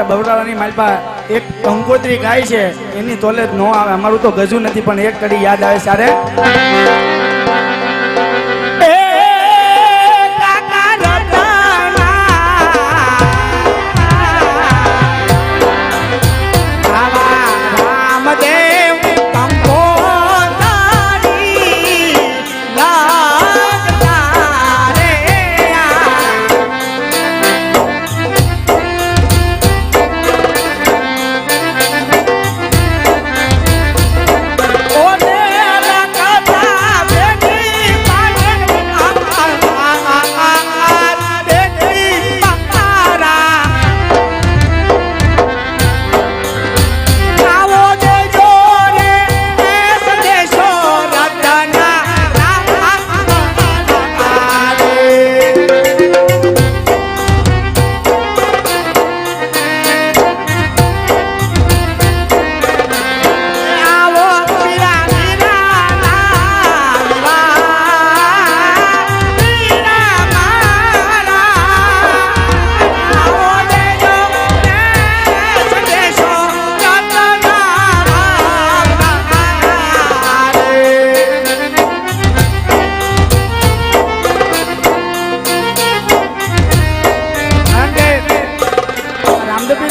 બવરાવાની માલપા એક કંકોત્રી ગાય છે. એની તોલે નો આવે. અમારું તો ગજુ નથી, પણ એક કડી યાદ આવે સારે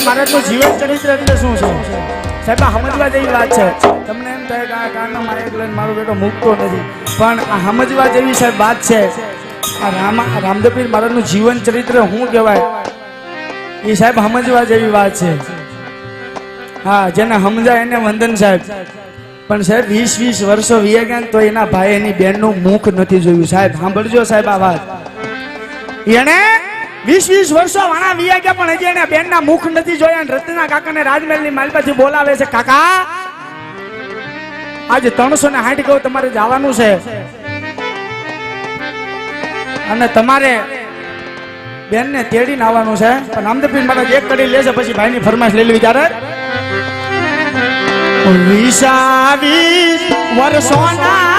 મહારાજનું જીવન ચરિત્ર એટલે શું છે? સાહેબ સમજવા જેવી વાત છે. તમને એમ થાય કે આ કાનમાં મારે એક મારો બેટો મૂકતો નથી. પણ આ સમજવા જેવી સાહેબ વાત છે. આ રામ રામદેવપીર મહારાજનું જીવન ચરિત્ર શું કહેવાય? એ સાહેબ સમજવા જેવી વાત છે. હા, જેને સમજાય એને વંદન સાહેબ. પણ સાહેબ, વીસ વીસ વર્ષો વીએ ગયા તો એના ભાઈ એની બેનનું મુખ નથી જોયું. સાહેબ, સાંભળજો સાહેબ આ વાત. એને વીસ વીસ વર્ષો વાણા વિયા ગયા પણ હજી એને બેનના મુખ નથી જોયા રત્ના કાકાને રાજમહેલની માલપાથી બોલાવે છે. કાકા, આજે ત્રણસો ને સાઠ કહું, તમારે જવાનું છે. અને તમારે બેનને તેડીને આવવાનું છે. પણ આમદપીન મહારાજ એક કડી લેશે, પછી ભાઈની ફરમાશ લઈ લેવી ત્યારે. વીસા વીસ વર્ષોના